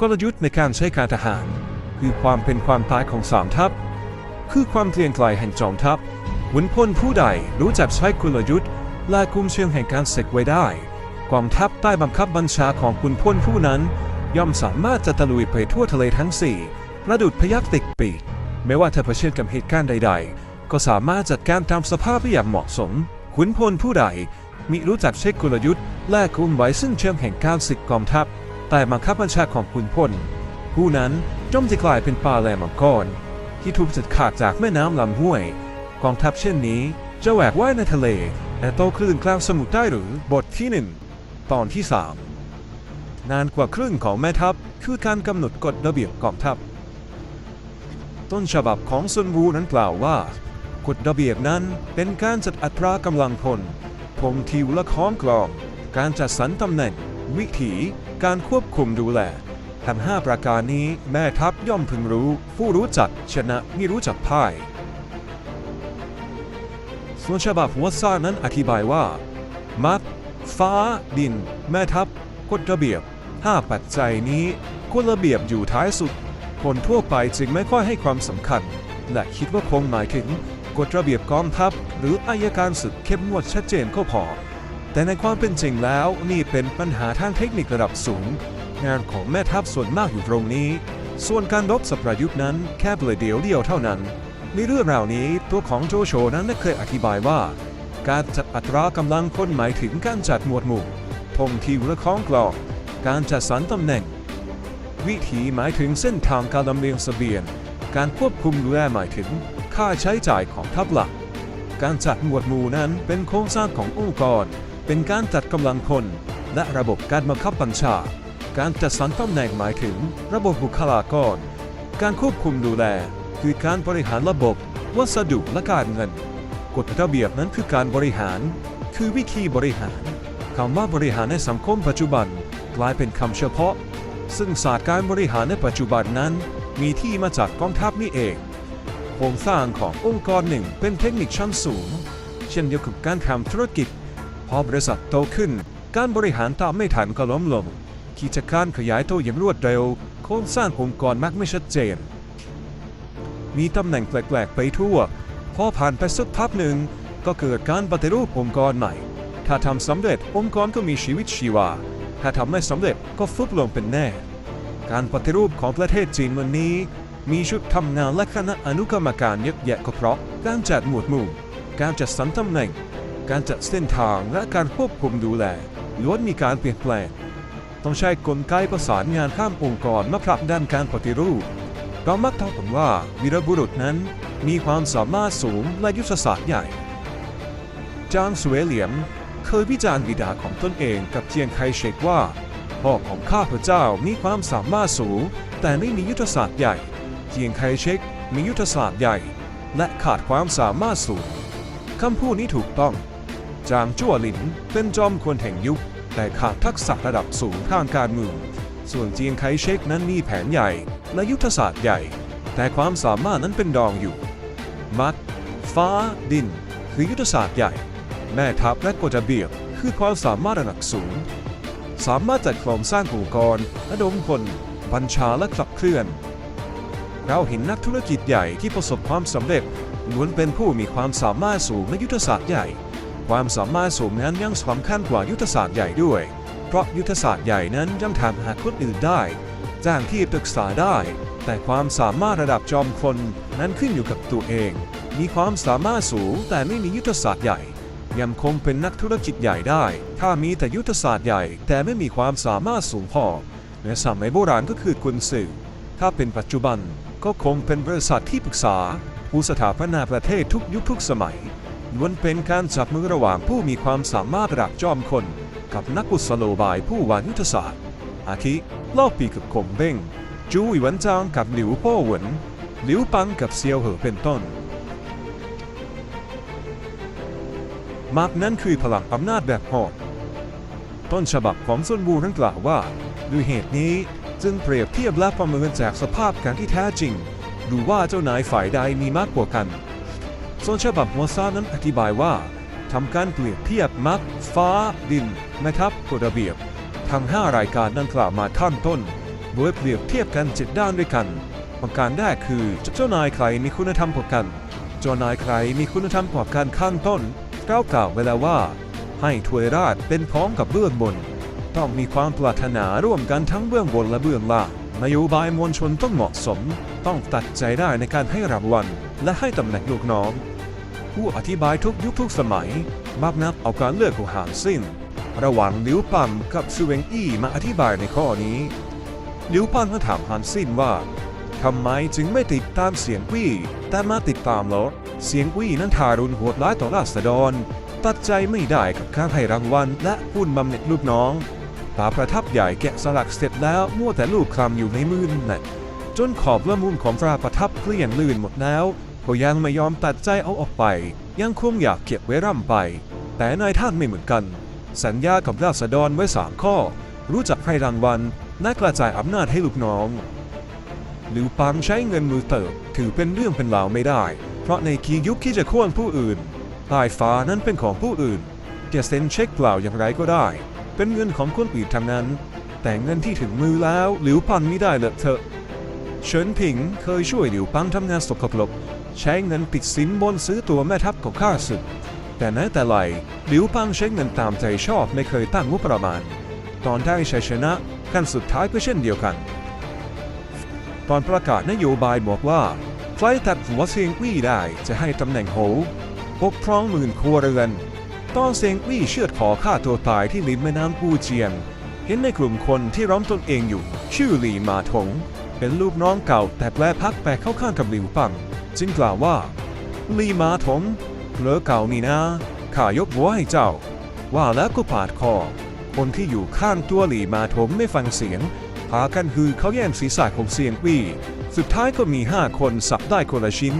กลยุทธ์ในการใช้การทหาร คือความเป็นความตายของสามทัพ คือความเกรียงไกรแห่งจอมทัพขุนพลผู้ใดรู้จักใช้กลยุทธ์และกุมเชิงแห่งการศึกไว้ได้กองทัพใต้บังคับบัญชาของขุนพลผู้นั้น ย่อมสามารถจะตะลุยไปทั่วทะเลทั้งสี่ประดุดพยักติกปีกไม่ว่าจะเผชิญกับเหตุการณ์ใด ๆ ก็สามารถจัดการตามสภาพได้อย่างเหมาะสมขุนพลผู้ใดมิรู้จักใช้กลยุทธ์และคุมไว้ซึ่งเชิงแห่งการศึกกองทัพ แต่บังคับบัญชาของขุนพล ผู้นั้นย่อมจะกลายเป็นปลาแลมังกรที่ถูกจัดขาดจากแม่น้ำลำห้วย กองทัพเช่นนี้จะแหวกว่ายในทะเลและโตคลื่นกลางสมุทรได้หรือบทที่หนึ่งตอนที่สามนานกว่าครึ่งของแม่ทัพคือการกำหนดกฎระเบียบกองทัพ ต้นฉบับของซุนวูนั้นกล่าวว่ากฎระเบียบนั้นเป็นการจัดอัตรากำลังพลพงทิวและค้อมกลอง การจัดสรรตำแหน่ง วิถี การควบคุมดูแล ทั้งห้าประการนี้แม่ทัพย่อมพึงรู้ ผู้รู้จักชนะไม่รู้จักพ่ายส่วนฉบับหัวซ่านั้นอธิบายว่า มัดฟ้า ดิน แม่ทัพกฎระเบียบ 5 ปัจจัยนี้กฎระเบียบอยู่ท้ายสุด คนทั่วไปจึงไม่ค่อยให้ความสำคัญ และคิดว่าคงหมายถึงกฎระเบียบกองทัพ หรืออายการศึกเข้มงวดชัดเจนก็พอ แต่ในความเป็นจริงแล้วนี่เป็นปัญหาทางเทคนิคระดับสูง งานของแม่ทัพส่วนมากอยู่ตรงนี้ ส่วนการรบสับประยุทธ์นั้นแค่เปลยเดียวเดียวเท่านั้น ในเรื่องราวนี้ตัวของโจโฉนั้นได้เคยอธิบายว่า การจัดอัตรากำลังคนหมายถึงการจัดหมวดหมู่ธงที่ระคล้องกลองการจัดสรรตำแหน่ง วิธีหมายถึงเส้นทางการลำเลียงเสบียง การควบคุมดูแลหมายถึงค่าใช้จ่ายของทัพหลัก การจัดหมวดหมู่นั้นเป็นโครงสร้างขององค์กร เป็นการจัดกำลังคน และระบบการบังคับบัญชา การจัดสรรตำแหน่งหมายถึง ระบบบุคลากร การควบคุมดูแล คือการบริหารระบบวัสดุและการเงิน กฎระเบียบนั้นคือการบริหาร คือวิธีบริหารคำว่าบริหารในสังคมปัจจุบันกลายเป็นคำเฉพาะ ซึ่งศาสตร์การบริหารในปัจจุบันนั้น มีที่มาจากกองทัพนี่เองโครงสร้างขององค์กรหนึ่งเป็นเทคนิคชั้นสูง เช่นเดียวกับการทำธุรกิจ พอบริษัทโตขึ้น การบริหารตามไม่ทันก็ล้มลงกิจการขยายตัวอย่างรวดเร็ว โครงสร้างองค์กรมักไม่ชัดเจน มีตำแหน่งแปลก ๆ ไปทั่ว พอผ่านไปสักพักหนึ่ง ก็เกิดการปฏิรูปองค์กรใหม่ ถ้าทำสำเร็จองค์กรก็มีชีวิตชีวา ถ้าทำไม่สำเร็จก็ฟุบลงเป็นแน่ การปฏิรูปของประเทศจีนวันนี้ มีชุดทำงานและคณะอนุกรรมการเยอะแยะก็เพราะการจัดหมวดหมู่ การจัดสรรตำแหน่ง การจัดเส้นทางและการควบคุมดูแลล้วนมีการเปลี่ยนแปลง ต้องใช้กลไกประสานงานข้ามองค์กรมาผลักดันการปฏิรูปเรามักเท่ากันว่าวีรบุรุษนั้นมีความสามารถสูงและยุทธศาสตร์ใหญ่ จางสเวเหลียมเคยวิจารณ์บิดาของตนเองกับเจียงไคเชกว่า พ่อของข้าพเจ้ามีความสามารถสูง แต่ไม่มียุทธศาสตร์ใหญ่ เจียงไคเชกมียุทธศาสตร์ใหญ่ และขาดความสามารถสูงคำพูดนี้ถูกต้อง จางจั่วหลิน เป็นจอมคนแห่งยุค แต่ขาดทักษะระดับสูงทางการเมืองส่วนเจียงไคเชกนั้นมีแผนใหญ่และยุทธศาสตร์ใหญ่ แต่ความสามารถนั้นเป็นดองอยู่ มัด ฟ้า ดิน คือยุทธศาสตร์ใหญ่ แม่ทัพและกฎระเบียบคือความสามารถระดับสูง สามารถจัดโครงสร้างองค์กรระดมคนบัญชาและขับเคลื่อน เราเห็นนักธุรกิจใหญ่ที่ประสบความสำเร็จล้วนเป็นผู้มีความสามารถสูงในยุทธศาสตร์ใหญ่ ความสามารถสูงนั้นยังสำคัญกว่ายุทธศาสตร์ใหญ่ด้วย เพราะยุทธศาสตร์ใหญ่นั้นยังทำหาคนอื่นได้จ้างที่ปรึกษาได้ แต่ความสามารถระดับจอมคนนั้นขึ้นอยู่กับตัวเอง มีความสามารถสูงแต่ไม่มียุทธศาสตร์ใหญ่ ยังคงเป็นนักธุรกิจใหญ่ได้ ถ้ามีแต่ยุทธศาสตร์ใหญ่ แต่ไม่มีความสามารถสูงพอในสมัยโบราณก็คือกุนสื่อถ้าเป็นปัจจุบันก็คงเป็นบริษัทที่ปรึกษาผู้สถาปนาประเทศทุกยุคทุกสมัย ล้วนเป็นการจับมือระหว่างผู้มีความสามารถระดับจอมคน กับนักกุศโลบายผู้วางยุทธศาสตร์ อาทิเล่าปีกับคงเบ้ง จูหวันจางกับหลิวพ่อหวนหลิวปังกับเซียวเหอเป็นต้น มากนั้นคือพลังอำนาจแบบหอกต้นฉบับของซุนวูนั้นกล่าวว่าด้วยเหตุนี้จึงเปรียบเทียบและประเมินจากสภาพการที่แท้จริง ดูว่าเจ้านายฝ่ายใดมีมากกว่ากัน ส่วนฉบับหัวซ่านั้นอธิบายว่าทำการเปรียบเทียบมักฟ้า ดินแม่ทัพกฎระเบียบ ทั้งห้ารายการดังกล่าวมาท่านต้นโดยเปรียบเทียบกันเจ็ดด้านด้วยกันประการแรกคือเจ้านายใครมีคุณธรรมกว่ากัน เจ้านายใครมีคุณธรรมกว่ากันข้างต้นเรากล่าวไว้แล้วว่า ให้ถวยราชเป็นพร้อมกับเบื้องบน ต้องมีความปรารถนาร่วมกันทั้งเบื้องบนและเบื้องล่างนโยบายมวลชนต้องเหมาะสม ต้องตัดใจได้ในการให้รางวัล และให้ตำแหน่งลูกน้อง ผู้อธิบายทุกยุคทุกสมัย มักนับเอาการเลือกของหางสิ้น ระหว่างหลิวปัมกับซูเวงอี้มาอธิบายในข้อนี้หลิวปัมก็ถามหานสิ้นว่าทำไมจึงไม่ติดตามเสียงวี่แต่มาติดตามรอเสียงวี่นั้นทารุณโหดร้ายต่อราษฎร ตัดใจไม่ได้กับการให้รางวัลและพูดบำเหน็จลูกน้องตาประทับใหญ่แกะสลักเสร็จแล้วมั่วแต่ลูกคลำอยู่ในมือนั่นจนขอบละมุนของตราประทับเกลี้ยงลื่นหมดแล้ว ก็ยังไม่ยอมตัดใจเอาออกไป ยังคงอยากเก็บไว้ร่ำไป แต่นายท่านไม่เหมือนกัน สัญญากับราษฎรไว้สามข้อ รู้จักให้รางวัลและกระจายอำนาจให้ลูกน้องหรือปังใช้เงินมือเติบ ถือเป็นเรื่องเป็นราวไม่ได้ เพราะในกียุคที่จะโค่นผู้อื่นใต้ฟ้านั้นเป็นของผู้อื่นจะเซ็นเช็คเปล่าอย่างไรก็ได้ เป็นเงินของคนอื่นทั้งนั้น แต่เงินที่ถึงมือแล้วหลิวปันไม่ได้เลอะเทอะเฉินผิงเคยช่วยหลิวปังทำงานสกปรก ใช้เงินปิดสินบนซื้อตัวแม่ทัพของข้าศึก แต่นั้นแต่ไรหลิวปังใช้เงินตามใจชอบไม่เคยตั้งงบประมาณ ตอนได้ชัยชนะขั้นสุดท้ายก็เช่นเดียวกัน ตอนประกาศนโยบายบอกว่าใครตัดหัวเซียงวี่ได้จะให้ตำแหน่งโหปกครองหมื่นครัวเรือนตอนเซียงวี่เชือดขอฆ่าตัวตายที่ริมแม่น้ำปูเจียน เห็นในกลุ่มคนที่ร้อมตนเองอยู่ ชื่อหลีมาถง เป็นลูกน้องเก่าแต่แปลพักแปลเข้าข้างกับหลิวปัง จึงกล่าวว่าหลีมาถงเหลือเก่านี่นะข้ายกหัวให้เจ้า ว่าแล้วก็ปาดคอ คนที่อยู่ข้างตัวหลีมาถงไม่ฟังเสียง พากันฮือเขาแย่งศีรษะของเซียงวี่ สุดท้ายก็มีห้าคนสับได้คนละชิ้น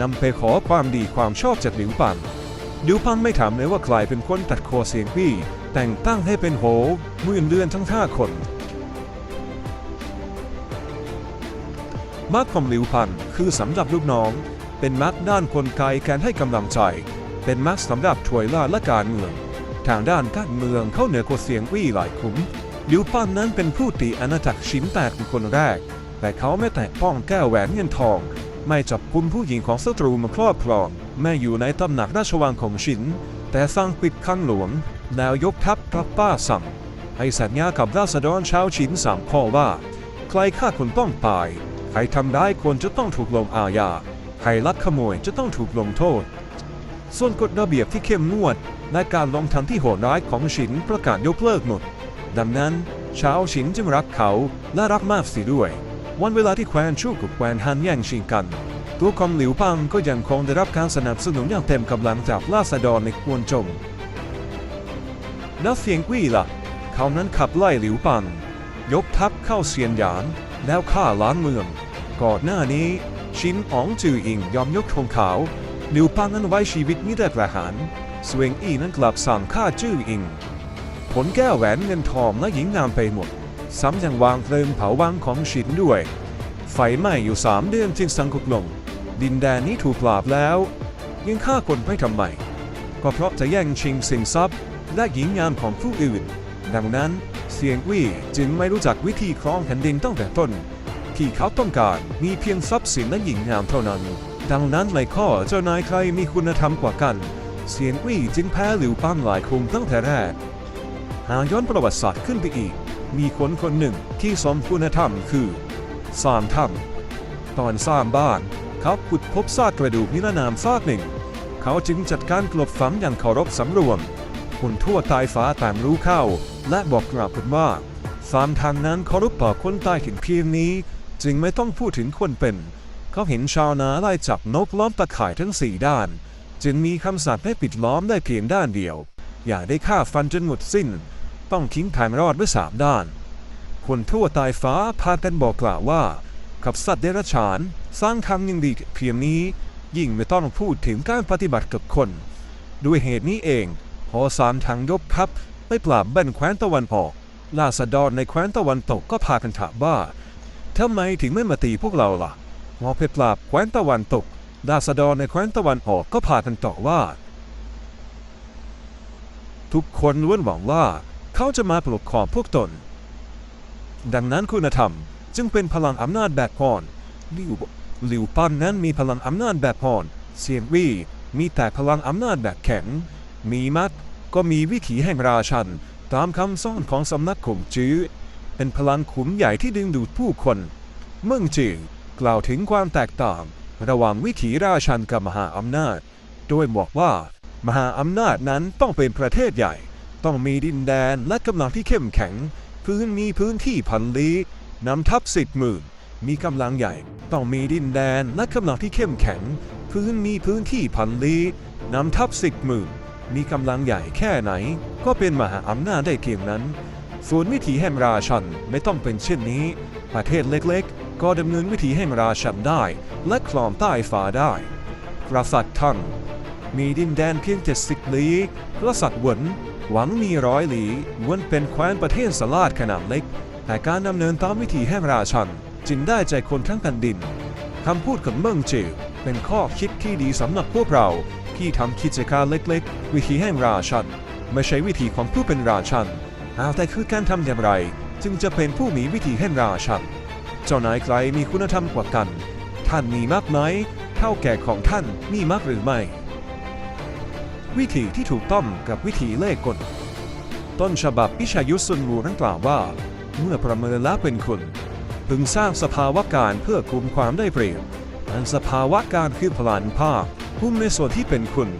นำไปขอความดีความชอบจากหลิวปังหลิวปังไม่ถามเลยว่าใครเป็นคนตัดคอเซียงวี่ แต่งตั้งให้เป็นโหมื่นเดือนทั้งห้าคน มาร์กของหลิวพันธ์คือสำหรับลูกน้อง เป็นมาร์กด้านคนไกลการให้กำลังใจ เป็นมาร์กสำหรับถวยล่าและการเมือง ทางด้านการเมืองเขาเหนือกว่าเสียงวี่หลายคุ้มหลิวพันธ์นั้นเป็นผู้ตีอาณาจักรชิ้นแตกเป็นคนแรก แต่เขาไม่แตะป้องแก้วแหวนเงินทอง ไม่จับกุมผู้หญิงของศัตรูมาครอบครองไม่อยู่ในตำหนักราชวังของชินแต่สร้างปิดข้างหลวงแล้วยกทัพกลับป้าสั่งให้สัญญากับราษฎรชาวชินสามข้อว่า ใครฆ่าคนต้องตาย รทำได้ายคนจะต้องถูกลงอาญา ใครลักขโมยจะต้องถูกลงโทษ ส่วนกฎระเบียบที่เข้มงวดและการลงทันที่โหดร้ายของฉินประกาศยกเลิกหมด ดังนั้นชาวฉินจึงรักเขาและรักมากสีด้วย วันเวลาที่แควนชูกับแควนฮันแย่งชิงกัน ตัวของหลิวปังก็ยังคงได้รับการสนับสนุนอย่างเต็มกำลังจากราษฎรในกวนจงแล้วเสียงกี้ล่ะ เขานั้นขับไล่หลิวปัง ยกทัพเข้าเซียนหยานแล้วฆ่าล้างเมือง ก่อนหน้านี้ ชินอ๋องจืออิงยอมยกธงขาวหลิวปังนั้นไว้ชีวิตมิได้ประหารสวงอี้นั้นกลับสั่งฆ่าจื้ออิง ผลแก้วแหวนเงินทองและหญิงงามไปหมด ซ้ำยังวางเพลิงเผาวังของชินด้วย ไฟไหม้อยู่สามเดือนจึงสังกุกลง ดินแดนนี้ถูกปราบแล้ว ยังฆ่าคนไปทำไม ก็เพราะจะแย่งชิงสินทรัพย์ และหญิงงามของผู้อื่น ดังนั้นเสียงวี่จึงไม่รู้จักวิธีครองแผ่นดินตั้งแต่ต้น ที่เขาต้องการมีเพียงทรัพย์สินและหญิงงามเท่านั้น ดังนั้นในข้อเจ้านายใครมีคุณธรรมกว่ากัน เสียงวี่จึงแพ้หลิวปังหลายครุมตั้งแต่แรก หากย้อนประวัติศาสตร์ขึ้นไปอีก มีคนคนหนึ่งที่สมคุณธรรมคือสามธรรมตอนสร้างบ้านเขาขุดพบซากกระดูกนิรนามซากหนึ่ง เขาจึงจัดการกลบฝังอย่างเคารพสำรวมคนทั่วตายฟ้าต่างรู้เข้า และบอกกล่าวกันว่าสามทางนั้นเคารพต่อคนตายถึงเพียงนี้ จึงไม่ต้องพูดถึงคนเป็น เขาเห็นชาวนาไล่จับนกล้อมตะข่ายทั้งสี่ด้าน จึงมีคำสั่งให้ปิดล้อมได้เพียงด้านเดียว อย่าได้ฆ่าฟันจนหมดสิ้น ต้องทิ้งทางรอดไว้สามด้าน คนทั่วตายฟ้าพากันบอกกล่าวว่า กับสัตว์เดรัจฉาน สร้างคำยังดีเพียงนี้ ยิ่งไม่ต้องพูดถึงการปฏิบัติกับคน ด้วยเหตุนี้เองพอสามทางยบทัพไปปราบแบนแคว้นตะวันออกราษฎรในแคว้นตะวันตกก็พากันถามว่า ทำไมถึงไม่มาตีพวกเราล่ะพอไปปราบแคว้นตะวันตกราษฎรในแคว้นตะวันออกก็พากันตอบว่า ทุกคนล้วนหวังว่าเขาจะมาปกครองพวกตน ดังนั้นคุณธรรมจึงเป็นพลังอำนาจแบบผ่อนลิวลิวปันนั้นมีพลังอำนาจแบบผ่อนเซียนวี่มีแต่พลังอำนาจแบบแข็ง มีมัดก็มีวิถีแห่งราชัน ตามคำสอนของสำนักขงจื้อ เป็นพลังขุมใหญ่ที่ดึงดูดผู้คนเมืองจือกล่าวถึงความแตกต่าง ระหว่างวิถีราชันกับมหาอำนาจ โดยบอกว่า มหาอำนาจนั้นต้องเป็นประเทศใหญ่ ต้องมีดินแดนและกำลังที่เข้มแข็ง พื้นมีพื้นที่พันลี้นำทัพสิบหมื่นมีกำลังใหญ่ ต้องมีดินแดนและกำลังที่เข้มแข็ง พื้นมีพื้นที่พันลี้นำทัพสิบหมื่นมีกำลังใหญ่แค่ไหน ก็เป็นมหาอำนาจได้เพียงนั้น ส่วนวิถีแห่งราชันไม่ต้องเป็นเช่นนี้ ประเทศเล็กๆ ก็ดำเนินวิถีแห่งราชันได้ และคลองใต้ฟ้าได้กษัตริย์ท่านมีดินแดนเพียงเจ็ดสิบลี้กษัตริย์หวนหวังมีร้อยลี้วนเป็นแคว้นประเทศสลาดขนาดเล็ก แต่การดำเนินตามวิถีแห่งราชันจึงได้ใจคนทั้งแผ่นดินคำพูดของเมืองจือเป็นข้อคิดที่ดีสำหรับพวกเราที่ทำกิจการเล็กๆ วิธีแห่งราชันไม่ใช่วิธีของผู้เป็นราชัน เอาแต่คือการทำอย่างไร จึงจะเป็นผู้มีวิธีแห่งราชันเจ้านายใครมีคุณธรรมกว่ากัน ท่านมีมากไหมเท่าแก่ของท่านมีมากหรือไม่ วิธีที่ถูกต้องกับวิธีเล่กลต้นฉบับพิชายุทธซุนวูนั้นกล่าวว่า เมื่อประเมินแล้วเป็นคุณพึงสร้างสภาวะการเพื่อคุมความได้เปรียบอันสภาวะการคือพลานภาคคุมในส่วนที่เป็นคุณ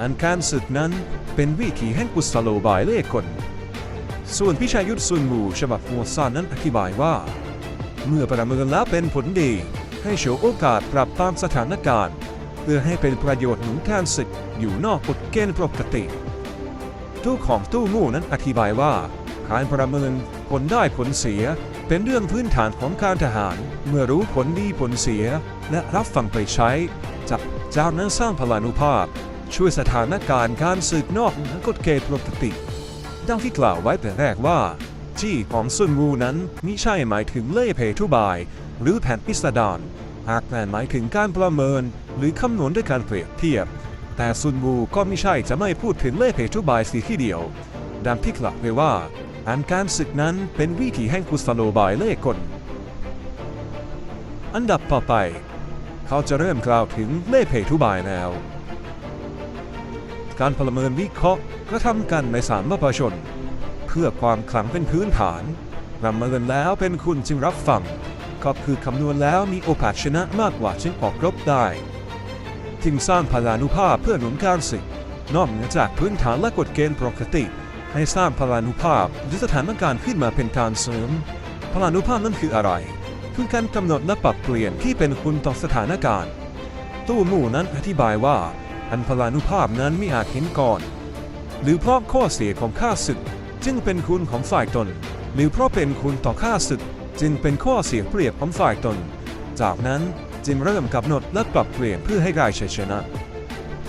อันการศึกนั้นเป็นวิธีแห่งกุศโลบายเล่กล ส่วนพิชายุทธซุนวูฉบับหัวซานนั้นอธิบายว่า เมื่อประเมินแล้วเป็นผลดี ให้โฉวโอกาสปรับตามสถานการณ์ เพื่อให้เป็นประโยชน์หนุนการศึกอยู่นอกกฎเกณฑ์ปกติ ตู้ของตู้งูนั้นอธิบายว่า การประเมินผลได้ผลเสียเป็นเรื่องพื้นฐานของการทหาร เมื่อรู้ผลดีผลเสีย และรับฟังไปใช้จากจากนั้นสร้างพลานุภาพ ช่วยสถานการณ์การสืบนอกกฎเกณฑ์ปกติ ดังที่กล่าวไว้แต่แรกว่าจี้ของซุนวูนั้นมิใช่หมายถึงเล่เพทุบาย หรือแผนพิสดารหากแต่หมายถึงการประเมิน หรือคำนวณด้วยการเปรียบเทียบ แต่ซุนวูก็ไม่ใช่จะไม่พูดถึงเล่เพทุบายสีที่เดียว ดังที่กล่าวไว้ว่าอันการศึกนั้นเป็นวิถีแห่งกุศโลบายเล่กลอันดับต่อไป เขาจะเริ่มกล่าวถึงเล่เพทุบายแล้ว การประเมินวิเคราะห์กระทำกันในสารมประชน เพื่อความขลังเป็นพื้นฐานประเมินแล้วเป็นคุณจึงรับฟังก็คือคำนวณแล้วมีโอกาสชนะมากกว่าจึงออกรบได้จึงสร้างพลานุภาพเพื่อหนุนการศึกนอกเหนือจากพื้นฐานและกฎเกณฑ์ปกติ ให้สร้างพลานุภาพหรือสถานการณ์ขึ้นมาเป็นการเสริมพลานุภาพนั้นคืออะไรคือการกำหนดและปรับเปลี่ยนที่เป็นคุณต่อสถานการณ์ ตู้หมู่นั้นอธิบายว่า อันพลานุภาพนั้นไม่อาจเห็นก่อน หรือเพราะข้อเสียของข้าศึก จึงเป็นคุณของฝ่ายตน หรือเพราะเป็นคุณต่อข้าศึก จึงเป็นข้อเสียเปรียบของฝ่ายตน จากนั้นจึงเริ่มกำหนดและปรับเปลี่ยนเพื่อให้ได้ชัยชนะ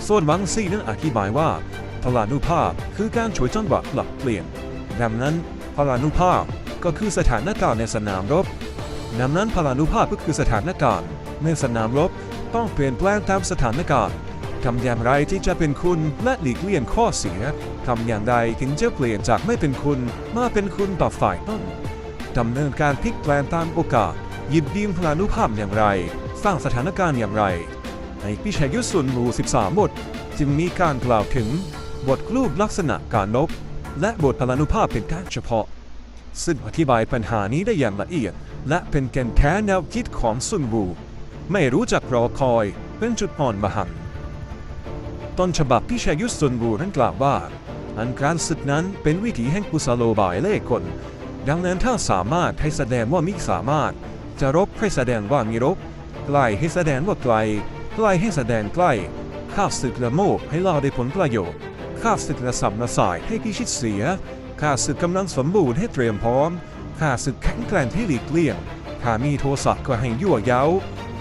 ส่วนวังซี่นั้นอธิบายว่า พลานุภาพคือการช่วยจังหวะปรับเปลี่ยนดังนั้นพลานุภาพก็คือสถานการณ์ในสนามรบดังนั้นพลานุภาพก็คือสถานการณ์ในสนามรบต้องเปลี่ยนแปลงตามสถานการณ์ ทำอย่างไรที่จะเป็นคุณและหลีกเลี่ยงข้อเสีย ทำอย่างไรถึงจะเปลี่ยนจากไม่เป็นคุณมาเป็นคุณต่อฝ่ายต้นดำเนินการพลิกแปลงตามโอกาส หยิบยืมพลานุภาพอย่างไร สร้างสถานการณ์อย่างไร ในพิชัยยุทธสุนหมู่ 13 บท จึงมีการกล่าวถึง บทรูปลักษณะการลบและบทพลานุภาพเป็นการเฉพาะ ซึ่งอธิบายปัญหานี้ได้อย่างละเอียด และเป็นแก่นแท้แนวคิดของซุนวูไม่รู้จักรอคอยเป็นจุดอ่อนมหันต์ ต้นฉบับพิชัยยุทธซุนวูนั้นกล่าวว่า อันการศึกนั้นเป็นวิถีแห่งกุศโลบายเล่ห์กลดังนั้นถ้าสามารถให้แสดงว่ามิสามารถ จะรบให้แสดงว่ามีรบไกลให้แสดงว่าไกลใกล้ให้แสดงใกล้ข้าศึกละโมบให้เราได้ผลประโยชน์ข้าศึกละสับละสายให้พิชิตเสียข้าศึกกำลังสมบูรณ์ให้เตรียมพร้อมข้าศึกแข็งแกร่งให้หลีกเลี่ยงข้ามีโทสะก็ให้ยั่วเย้า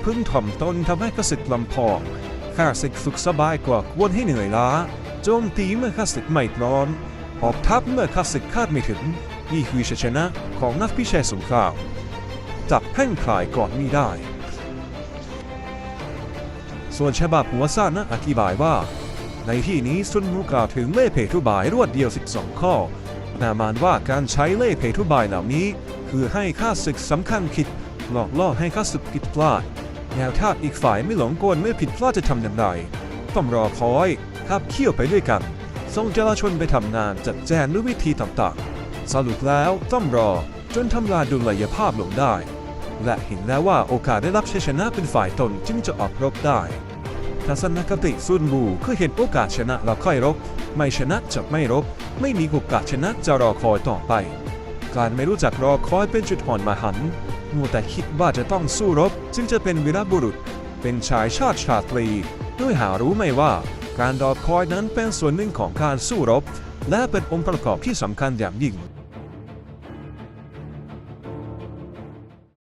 พึ่งถ่อมตนทำให้ข้าศึกลำพอง ข้าศึกสุขสบายกว่าควรให้เหนื่อยล้า โจมตีเมื่อข้าศึกไม่พร้อมออกทัพเมื่อข้าศึกคาดไม่ถึงนี่คือชัยชนะของนักพิชัยสงครามจับแพ่งพลายก่อนมีได้ ส่วนฉบับหัวซ่านนั้นอธิบายว่า ในที่นี้ซุนมูกล่าวถึงเล่เพทุบายรวดเดียว 12 ข้อ นามานว่าการใช้เล่เพทุบายเหล่านี้ คือให้ข้าศึกสำคัญคิดหลอกล่อให้ข้าศึกผิดพลาด แนวถ้าอีกฝ่ายไม่หลงกลไม่ผิดพลาดจะทำอย่างไรต้องรอคอยขับเคี่ยวไปด้วยกันส่งจราชนไปทำงานจัดแจงด้วยวิธีต่างๆ สรุปแล้วต้องรอจนทำลายดุลยภาพลงได้ และเห็นแล้วว่าโอกาสได้รับชัยชนะเป็นฝ่ายตนจึงจะออกรบได้ทัศนคติซุนวูคือเห็นโอกาสชนะแล้วค่อยรบ ไม่ชนะจะไม่รบ ไม่มีโอกาสชนะจะรอคอยต่อไป การไม่รู้จักรอคอยเป็นจุดอ่อนมาหัน มัวแต่คิดว่าจะต้องสู้รบจึงจะเป็นวีรบุรุษ เป็นชายชาติชาตรี ด้วยหารู้ไหมว่า การรอคอยนั้นเป็นส่วนหนึ่งของการสู้รบ และเป็นองค์ประกอบที่สำคัญอย่างยิ่ง